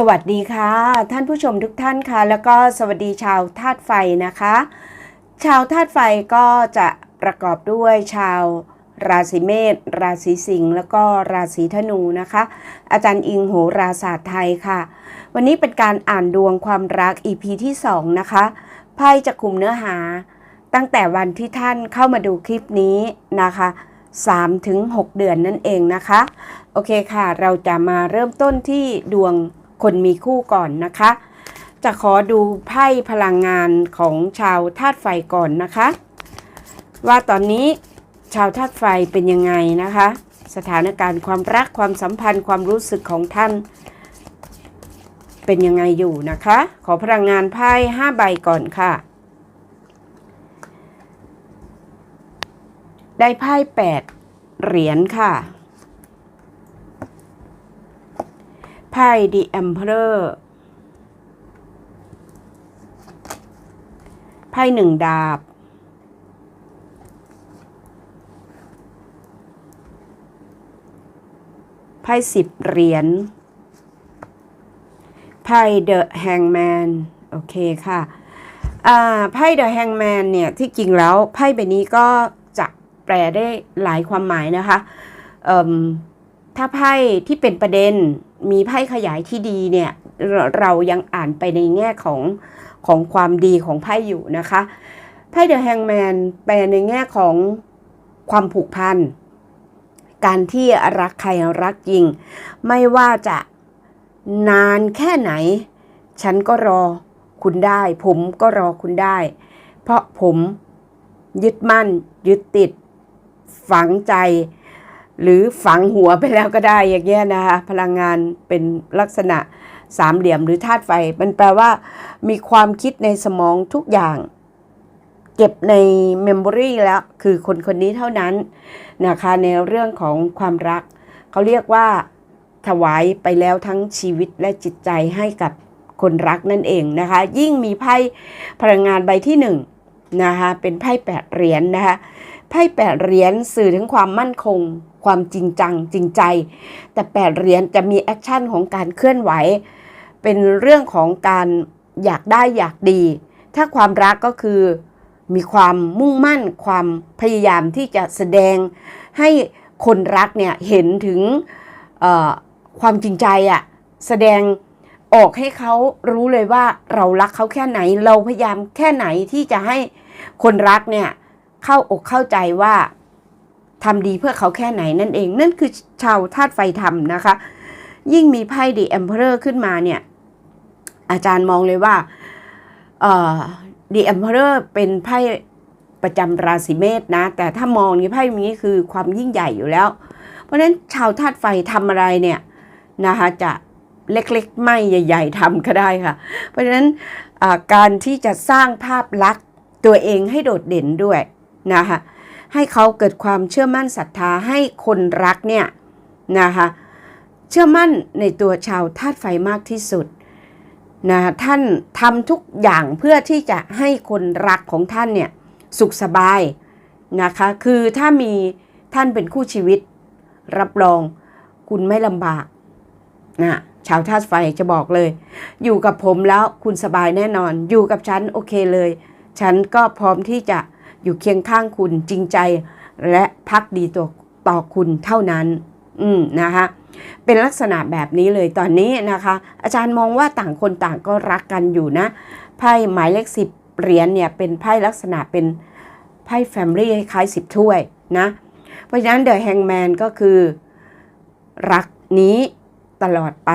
สวัสดีค่ะ ท่านผู้ชมทุกท่านค่ะ แล้วก็สวัสดีชาวธาตุไฟนะคะ ชาวธาตุไฟก็จะประกอบด้วยชาวราศีเมษราศีสิงห์แล้วก็ราศีธนูนะคะ อาจารย์อิงโหราศาสตร์ไทยค่ะ วันนี้เป็นการอ่านดวงความรัก EP ที่ 2 นะคะไพ่จะคุมเนื้อหา ตั้งแต่วันที่ท่านเข้ามาดูคลิปนี้นะคะ3ถึง6เดือนนั่นเองนะคะ โอเคค่ะ เราจะมาเริ่มต้นที่ดวง คนมีคู่ก่อนนะคะ จะขอดูไพ่พลังงานของชาวธาตุไฟก่อนนะคะ ว่าตอนนี้ชาวธาตุไฟเป็นยังไงนะคะ สถานการณ์ความรักความสัมพันธ์ความรู้สึกของท่าน เป็นยังไงอยู่นะคะ ขอพลังงานไพ่5ใบก่อนค่ะ ได้ไพ่8เหรียญค่ะ ไพ่ The Emperor ไพ่หนึ่งดาบ ไพ่สิบเหรียญ ไพ่ The Hangman โอเคค่ะไพ่ The Hangman เนี่ย ที่จริงแล้วไพ่ใบนี้ก็จะแปลได้หลายความหมายนะคะถ้าไพ่ที่เป็นประเด็น มีไพ่ขยายที่ดีเนี่ยเรายังอ่านไปในแง่ของของความดีของไพ่อยู่นะคะไพ่เดอะแฮงแมนแปลในแง่ของความผูกพัน การที่รักใครรักจริง ไม่ว่าจะนานแค่ไหน ฉันก็รอคุณได้ ผมก็รอคุณได้ เพราะผมยึดมั่น ยึดติด ฝังใจ หรือฝังหัวไปแล้วก็ได้อย่างเงี้ยนะคะพลังงานเป็นลักษณะสามเหลี่ยมหรือธาตุไฟ มันแปลว่า มีความคิดในสมองทุกอย่างเก็บในเมมโมรีแล้วคือคนคนนี้เท่านั้นนะคะในเรื่องของความรัก เขาเรียกว่าถวายไปแล้วทั้งชีวิตและจิตใจให้กับคนรักนั่นเองนะคะ ยิ่งมีไพ่พลังงานใบที่หนึ่งนะคะเป็นไพ่แปดเหรียญนะคะ ไพ่แปดเหรียญสื่อถึงความมั่นคง ความจริงจังจริงใจ แต่แปดเหรียญจะมีแอคชั่นของการเคลื่อนไหว เป็นเรื่องของการอยากได้อยากดี ถ้าความรักก็คือมีความมุ่งมั่นความพยายามที่จะแสดงให้คนรักเนี่ยเห็นถึงความจริงใจอะแสดงออกให้เขารู้เลยว่าเรารักเขาแค่ไหน เราพยายามแค่ไหนที่จะให้คนรักเนี่ย เข้าอกเข้าใจว่าทำดีเพื่อเขาแค่ไหนนั่นเอง นั่นคือชาวธาตุไฟทำนะคะ ยิ่งมีไพ่ดีเอ็มเพอรอร์ขึ้นมาเนี่ย อาจารย์มองเลยว่าดีเอ็มเพอรอร์เป็นไพ่ประจำราศีเมษนะ แต่ถ้ามองนี้ไพ่นี้คือความยิ่งใหญ่อยู่แล้ว เพราะฉะนั้นชาวธาตุไฟทำอะไรเนี่ยนะคะจะเล็กๆ ไม่ใหญ่ ๆทำก็ได้ค่ะ เพราะฉะนั้นการที่จะสร้างภาพลักษณ์ตัวเองให้โดดเด่นด้วย นะคะให้เขาเกิดความเชื่อมั่นศรัทธาให้คนรักเนี่ยนะคะเชื่อมั่นในตัวชาวธาตุไฟมากที่สุดนะท่านทำทุกอย่างเพื่อที่จะให้คนรักของท่านเนี่ยสุขสบายนะคะคือถ้ามีท่านเป็นคู่ชีวิต รับรองคุณไม่ลำบากนะชาวธาตุไฟจะบอกเลย อยู่กับผมแล้วคุณสบายแน่นอน อยู่กับฉันโอเคเลย ฉันก็พร้อมที่จะ อยู่เคียงข้างคุณจริงใจและพักดีตัวต่อคุณเท่านั้น อืมนะคะเป็นลักษณะแบบนี้เลยตอนนี้นะคะ อาจารย์มองว่าต่างคนต่างก็รักกันอยู่นะ ไพ่หมายเลขสิบเหรียญเนี่ยเป็นไพ่ลักษณะเป็นไพ่แฟมิลี่คล้ายสิบถ้วยนะ เพราะฉะนั้นเดอะแฮงแมนก็คือรักนี้ตลอดไป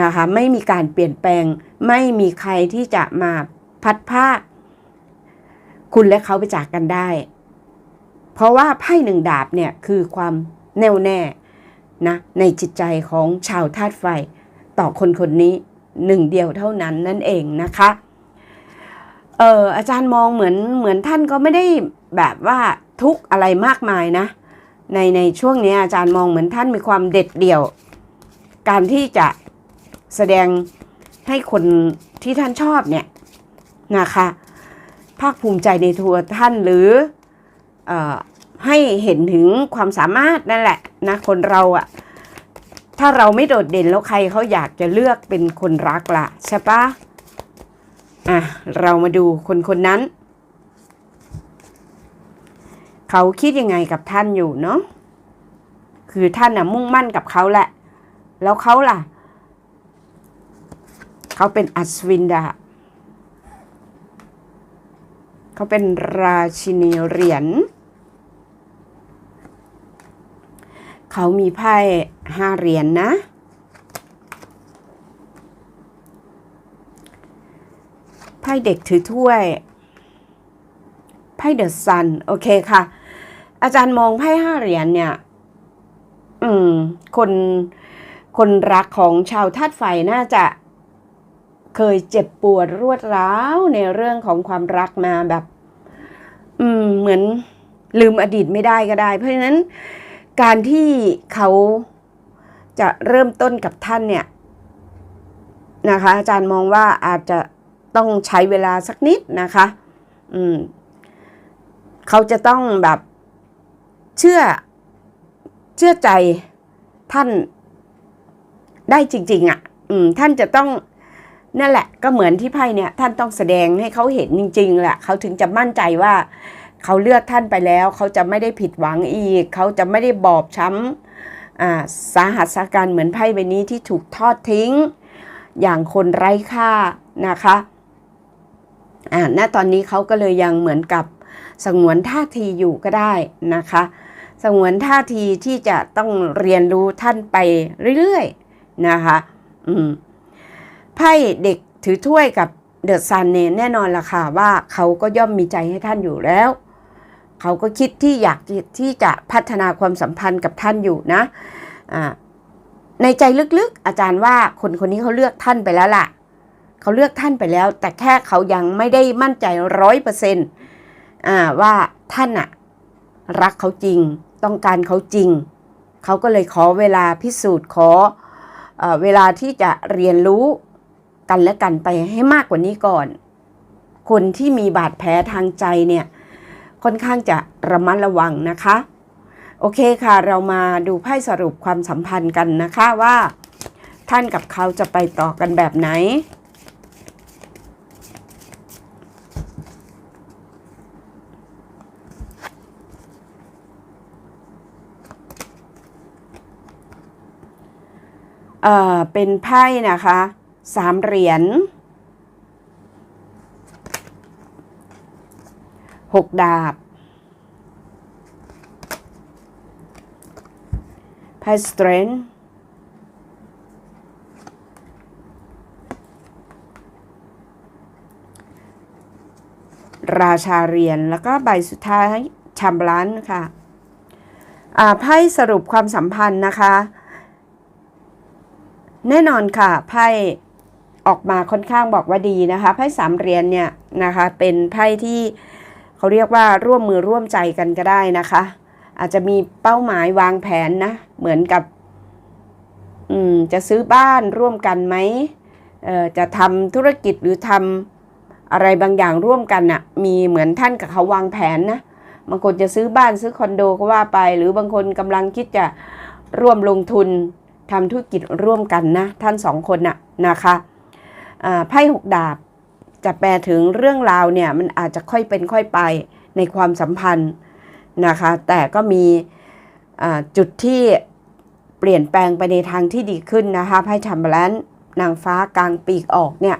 นะคะ ไม่มีการเปลี่ยนแปลง ไม่มีใครที่จะมาพัดภา คุณและเขาไปจากกันได้ เพราะว่าไพ่หนึ่งดาบเนี่ยคือความแน่วแน่นะในจิตใจของชาวธาตุไฟต่อคนคนนี้หนึ่งเดียวเท่านั้นนั่นเองนะคะเอออาจารย์มองเหมือนเหมือนท่านก็ไม่ได้แบบว่าทุกอะไรมากมายนะ ในในช่วงนี้อาจารย์มองเหมือนท่านมีความเด็ดเดี่ยว การที่จะแสดงให้คนที่ท่านชอบเนี่ยนะคะ ภาคภูมิใจในตัวท่านหรืออให้เห็นถึงความสามารถนั่นแหละนะคนเราอะถ้าเราไม่โดดเด่นแล้วใครเขาอยากจะเลือกเป็นคนรักล่ะใช่ปะอะเรามาดูคนคนนั้น เขาคิดยังไงกับท่านอยู่เนาะคือท่านน่ะมุ่งมั่นกับเขาแหละ แล้วเขาล่ะ เขาเป็นอัศวินดา เขาเป็นราชินีเหรียญเขามีไพ่ห้าเหรียญนนะไพ่เด็กถือถ้วยไพ่เดอะซันโอเคค่ะ อาจารย์มองไพ่ห้าเหรียญเนี่ย อืม คนคนรักของชาวธาตุไฟน่าจะ เคยเจ็บปวดรวดร้าวในเรื่องของความรักมาแบบ อืม เหมือนลืมอดีตไม่ได้ก็ได้ เพราะฉะนั้นการที่เขาจะเริ่มต้นกับท่านเนี่ย นะคะ อาจารย์มองว่าอาจจะต้องใช้เวลาสักนิดนะคะ อืม เขาจะต้องแบบเชื่อเชื่อใจท่านได้จริง ๆอะ อืม ท่านจะต้อง นั่นแหละก็เหมือนที่ไพ่เนี่ยท่านต้องแสดงให้เขาเห็นจริงๆแหละเขาถึงจะมั่นใจว่าเขาเลือกท่านไปแล้ว เขาจะไม่ได้ผิดหวังอีก เขาจะไม่ได้บอบช้ำอ่าสาหัสาการเหมือนไพ่ใบนี้ที่ถูกทอดทิ้ง อย่างคนไร้ค่านะคะอ่าณตอนนี้เขาก็เลยยังเหมือนกับสงวนท่าทีอยู่ก็ได้นะคะ สงวนท่าทีที่จะต้องเรียนรู้ท่านไปเรื่อยๆนะคะ อืม ไพ่เด็กถือถ้วยกับเดอะซันเน่แน่นอนล่ะค่ะว่าเขาก็ย่อมมีใจให้ท่านอยู่แล้ว เขาก็คิดที่อยากที่จะพัฒนาความสัมพันธ์กับท่านอยู่นะอ่าในใจลึกๆ อาจารย์ว่าคนคนนี้เขาเลือกท่านไปแล้วล่ะ เขาเลือกท่านไปแล้ว แต่แค่เขายังไม่ได้มั่นใจร้อยเปอร์เซ็นต์ว่าท่านอะรักเขาจริง ต้องการเขาจริง เขาก็เลยขอเวลาพิสูจน์ขออเวลาที่จะเรียนรู้ กันและกันไปให้มากกว่านี้ก่อน คนที่มีบาดแผลทางใจเนี่ยค่อนข้างจะระมัดระวังนะคะ โอเคค่ะเรามาดูไพ่สรุปความสัมพันธ์กันนะคะว่า ท่านกับเขาจะไปต่อกันแบบไหนเอ่อเป็นไพ่นะคะ สามเหรียญหกดาบไพ่ strength ราชาเหรียญแล้วก็ใบสุดท้ายชัมบลันค่ะอ่าไพ่สรุปความสัมพันธ์นะคะ แน่นอนค่ะไพ่ ออกมาค่อนข้างบอกว่าดีนะคะไพ่สามเหรียญเนี่ยนะคะเป็นไพ่ที่เขาเรียกว่าร่วมมือร่วมใจกันก็ได้นะคะ อาจจะมีเป้าหมายวางแผนนะเหมือนกับอืมจะซื้อบ้านร่วมกันไหมเอ่อจะทำธุรกิจหรือทำอะไรบางอย่างร่วมกันน่ะมีเหมือนท่านกับเขาวางแผนนะบางคนจะซื้อบ้านซื้อคอนโดก็ว่าไป หรือบางคนกำลังคิดจะร่วมลงทุนทำธุรกิจร่วมกันนะ ท่านสองคนน่ะนะคะ ไพ่หกดาบจะแปลถึงเรื่องราวเนี่ยมันอาจจะค่อยเป็นค่อยไปในความสัมพันธ์นะคะ แต่ก็มีจุดที่เปลี่ยนแปลงไปในทางที่ดีขึ้นนะคะไพ่ชัมเบลนนางฟ้ากลางปีกออกเนี่ย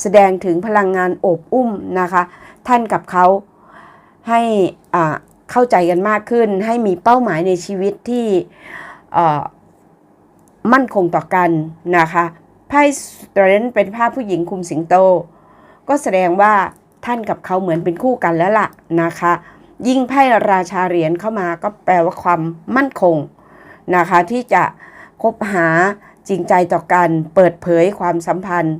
แสดงถึงพลังงานโอบอุ้มนะคะ ท่านกับเขาให้เข้าใจกันมากขึ้น ให้มีเป้าหมายในชีวิตที่มั่นคงต่อกันนะคะไพ่ สเตรนเป็นภาพผู้หญิงคุมสิงโต ก็แสดงว่าท่านกับเขาเหมือนเป็นคู่กันแล้วล่ะนะคะ ยิ่งไพ่ราชาเหรียญเข้ามาก็แปลว่าความมั่นคงนะคะที่จะคบหาจริงใจต่อกันเปิดเผยความสัมพันธ์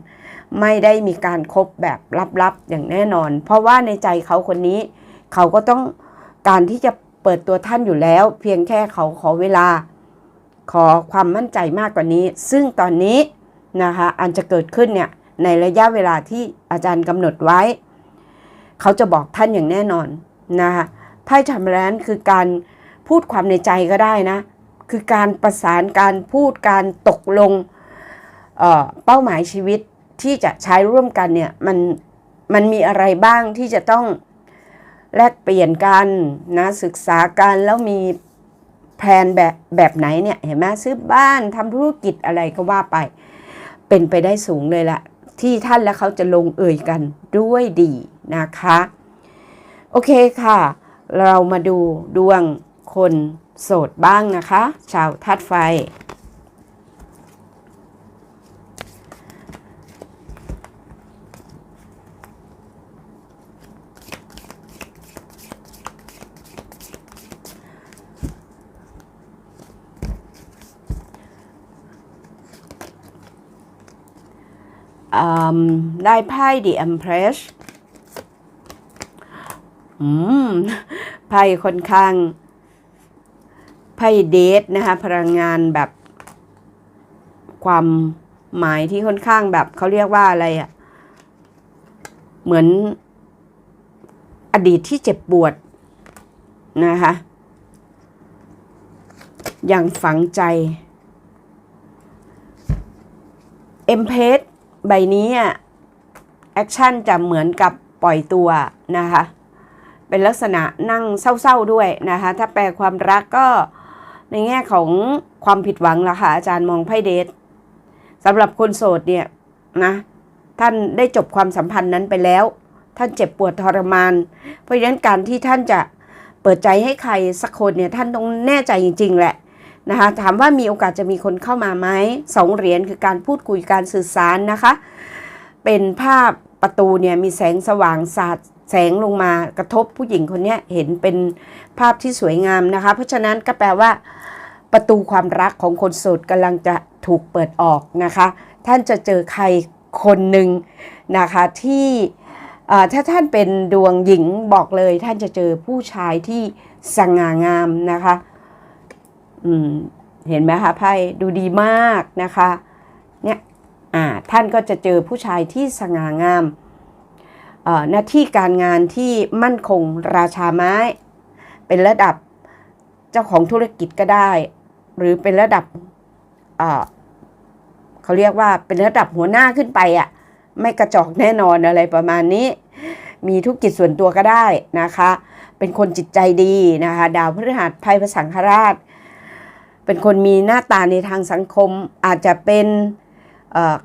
ไม่ได้มีการคบแบบลับๆอย่างแน่นอน เพราะว่าในใจเขาคนนี้ เขาก็ต้องการที่จะเปิดตัวท่านอยู่แล้ว เพียงแค่เขาขอเวลา ขอความมั่นใจมากกว่านี้ ซึ่งตอนนี้ นะคะอันจะเกิดขึ้นเนี่ยในระยะเวลาที่อาจารย์กำหนดไว้ เขาจะบอกท่านอย่างแน่นอนนะคะไพ่ชัมแลนคือการพูดความในใจก็ได้นะ คือการประสานการพูดการตกลงเเป้าหมายชีวิตที่จะใช้ร่วมกันเนี่ยมันมันมีอะไรบ้างที่จะต้องแลกเปลี่ยนกันนะศึกษากันแล้วมีแผนแบบแบบไหนเนี่ยเห็นไหมซื้อบ้านทำธุรกิจอะไรก็ว่าไป เป็นไปได้สูงเลยละที่ท่านและเขาจะลงเอ่ยกันด้วยดีนะคะ โอเคค่ะ เรามาดูดวงคนโสดบ้างนะคะ ชาวธาตุไฟ ได้ไพ่ The Empress อืม ไพ่ค่อนข้าง ไพ่เดทนะคะ พลังงานแบบ ความหมายที่ค่อนข้างแบบเขาเรียกว่าอะไรอะ่ะ เหมือนอดีตที่เจ็บปวดนะคะ อย่างฝังใจ เอ็มเพส ใบนี้อะแอคชั่นจะเหมือนกับปล่อยตัวนะคะ เป็นลักษณะนั่งเศร้าๆด้วยนะคะ ถ้าแปลความรักก็ในแง่ของความผิดหวังละค่ะอาจารย์มองไพ่เดทสำหรับคนโสดเนี่ยนะท่านได้จบความสัมพันธ์นั้นไปแล้ว ท่านเจ็บปวดทรมาน เพราะฉะนั้นการที่ท่านจะเปิดใจให้ใครสักคนเนี่ยท่านต้องแน่ใจจริง ๆ แหละ นะคะถามว่ามีโอกาสจะมีคนเข้ามาไหมสองเหรียญคือการพูดคุยการสื่อสารนะคะ เป็นภาพประตูเนี่ยมีแสงสว่างสาดแสงลงมากระทบผู้หญิงคนนี้เห็นเป็นภาพที่สวยงามนะคะ เพราะฉะนั้นก็แปลว่า ประตูความรักของคนโสดกำลังจะถูกเปิดออกนะคะ ท่านจะเจอใครคนหนึ่งนะคะที่ถ้าท่านเป็นดวงหญิงบอกเลย ท่านจะเจอผู้ชายที่สง่างามนะคะ อืมเห็นไหมคะไพ่ดูดีมากนะคะเนี่ยอ่าท่านก็จะเจอผู้ชายที่สง่างามหน้าที่การงานที่มั่นคงราชาไม้ เป็นระดับเจ้าของธุรกิจก็ได้ หรือเป็นระดับเอ่อเขาเรียกว่าเป็นระดับหัวหน้าขึ้นไปอะ่ะไม่กระจอกแน่นอนอะไรประมาณนี้ มีธุรกิจส่วนตัวก็ได้นะคะ เป็นคนจิตใจดีนะคะ ดาวพฤหัสไพ่พระสังฆราช เป็นคนมีหน้าตาในทางสังคมอาจจะเป็น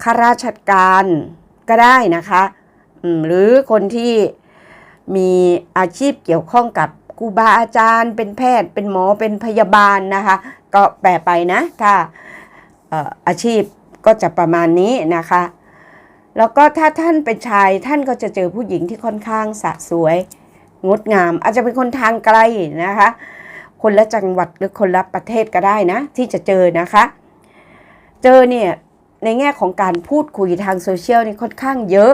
ข้าราชการก็ได้นะคะหรือคนที่มีอาชีพเกี่ยวข้องกับครูบาอาจารย์ เป็นแพทย์ เป็นหมอเป็นพยาบาลนะคะ ก็แปลไปนะถ้าอาชีพก็จะประมาณนี้นะคะ แล้วก็ถ้าท่านเป็นชายท่านก็จะเจอผู้หญิงที่ค่อนข้างสะสวย งดงาม อาจจะเป็นคนทางไกลนะคะ คนละจังหวัดหรือคนละประเทศก็ได้นะที่จะเจอนะคะ เจอเนี่ยในแง่ของการพูดคุยทางโซเชียลนี่ค่อนข้างเยอะ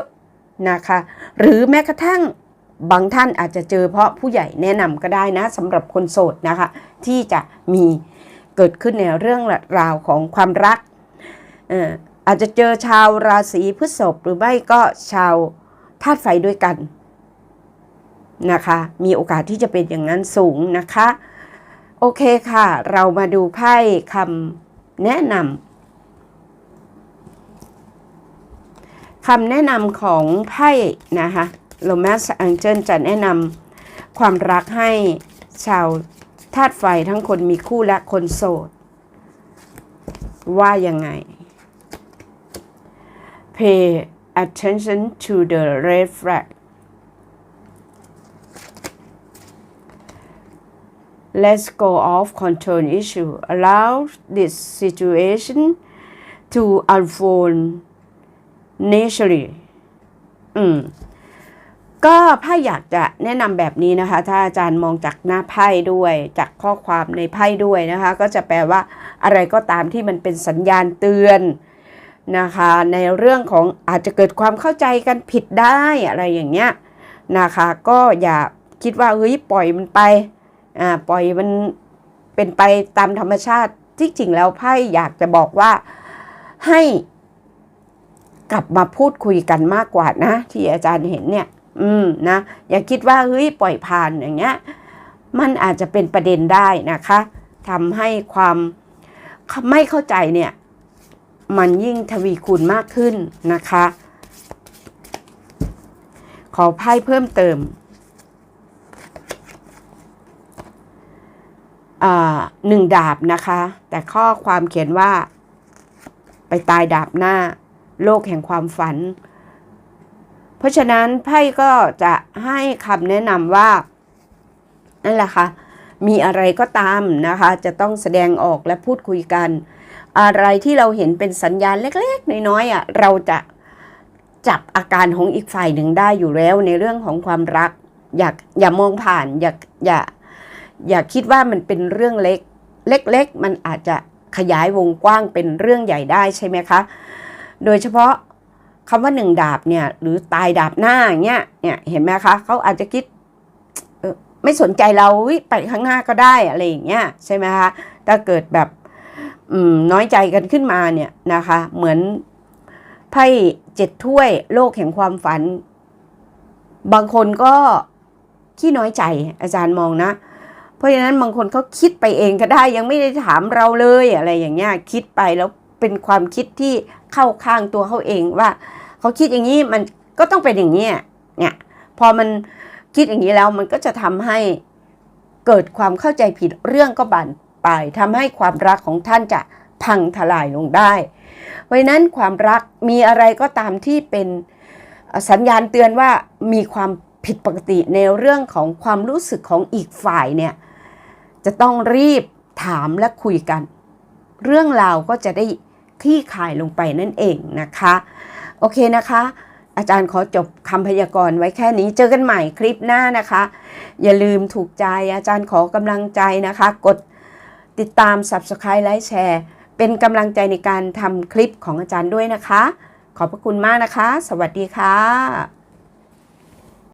นะคะ หรือแม้กระทั่งบางท่านอาจจะเจอเพราะผู้ใหญ่แนะนำก็ได้นะสำหรับคนโสดนะคะ ที่จะมีเกิดขึ้นในเรื่องราวของความรักอาจจะเจอชาวราศีพฤษภหรือไม่ก็ชาวธาตุไฟด้วยกันนะคะ มีโอกาสที่จะเป็นอย่างนั้นสูงนะคะ โอเคค่ะ เรามาดูไพ่คำแนะนำคำแนะนำของไพ่นะคะโ o ม a ส e Angel จะแนะนำความรักให้ชาวธาตุไฟทั้งคนมีคู่และคนโสด ว่ายังไง Pay attention to the red flag Let's go off control issue. Allow this situation to unfold naturally. อืมก็ไพ่อยากจะแนะนำแบบนี้นะคะ ถ้าอาจารย์มองจากหน้าไพ่ด้วย จากข้อความในไพ่ด้วยนะคะ ก็จะแปลว่าอะไรก็ตามที่มันเป็นสัญญาณเตือนนะคะ ในเรื่องของอาจจะเกิดความเข้าใจกันผิดได้อะไรอย่างเงี้ยนะคะ ก็อย่าคิดว่าเฮ้ยปล่อยมันไป อ่าปล่อยมันเป็นไปตามธรรมชาติที่จริงแล้วไพ่อยากจะบอกว่าให้กลับมาพูดคุยกันมากกว่านะ ที่อาจารย์เห็นเนี่ย อืมนะ อย่าคิดว่าเฮ้ยปล่อยผ่านอย่างเงี้ย มันอาจจะเป็นประเด็นได้นะคะทำให้ความไม่เข้าใจเนี่ย มันยิ่งทวีคูณมากขึ้นนะคะ ขอไพ่เพิ่มเติม อ่า หนึ่งดาบนะคะ แต่ข้อความเขียนว่า ไปตายดาบหน้า โลกแห่งความฝัน เพราะฉะนั้นไพ่ก็จะให้คำแนะนำว่า นั่นแหละค่ะ มีอะไรก็ตามนะคะ จะต้องแสดงออกและพูดคุยกัน อะไรที่เราเห็นเป็นสัญญาณเล็ก ๆ น้อยๆอะเราจะจับอาการของอีกฝ่ายหนึ่งได้อยู่แล้วในเรื่องของความรัก อย่าอย่ามองผ่าน อย่าอย่า อย่าคิดว่ามันเป็นเรื่องเล็ก เล็กๆ มันอาจจะขยายวงกว้างเป็นเรื่องใหญ่ได้ใช่ไหมคะ โดยเฉพาะคำว่าหนึ่งดาบเนี่ยหรือตายดาบหน้าอย่างเงี้ยเนี่ยเห็นไหมคะเขาอาจจะคิดออไม่สนใจเราไปข้างหน้าก็ได้อะไรอย่างเงี้ยใช่ไหมคะถ้าเกิดแบบน้อยใจกันขึ้นมาเนี่ยนะคะ เหมือนไพ่เจ็ดถ้วยโลกแห่งความฝัน บางคนก็ขี้น้อยใจอาจารย์มองนะ เพราะฉะนั้นบางคนเขาคิดไปเองก็ได้ ยังไม่ได้ถามเราเลยอะไรอย่างเงี้ยคิดไปแล้วเป็นความคิดที่เข้าข้างตัวเขาเองว่าเขาคิดอย่างนี้มันก็ต้องเป็นอย่างนี้ยเนี่ยพอมันคิดอย่างนี้แล้วมันก็จะทำให้เกิดความเข้าใจผิดเรื่องก็บานปลายทำให้ความรักของท่านจะพังทลายลงได้ เพราะนั้นความรักมีอะไรก็ตามที่เป็นสัญญาณเตือนว่ามีความผิดปกติในเรื่องของความรู้สึกของอีกฝ่ายเนี่ย จะต้องรีบถามและคุยกัน เรื่องราวก็จะได้คลี่คลายลงไปนั่นเองนะคะ โอเคนะคะ อาจารย์ขอจบคำพยากรณ์ไว้แค่นี้เจอกันใหม่คลิปหน้านะคะ อย่าลืมถูกใจอาจารย์ขอกำลังใจนะคะ กดติดตาม Subscribe ไลค์แชร์ เป็นกำลังใจในการทำคลิปของอาจารย์ด้วยนะคะ ขอบพระคุณมากนะคะ สวัสดีค่ะ